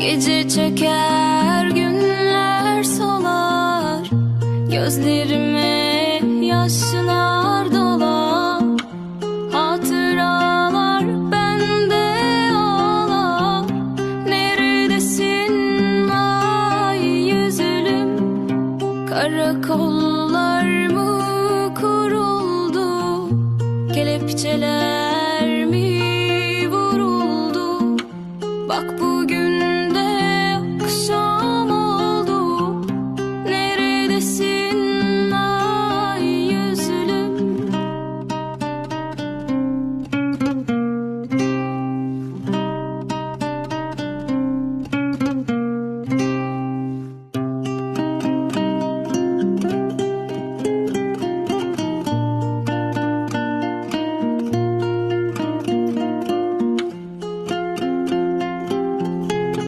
Gece çeker günler solar. Gözlerime yaşlar dolar. Hatıralar bende ağlar. Neredesin ay yüzülüm Karakollar mı kuruldu? Kelepçeler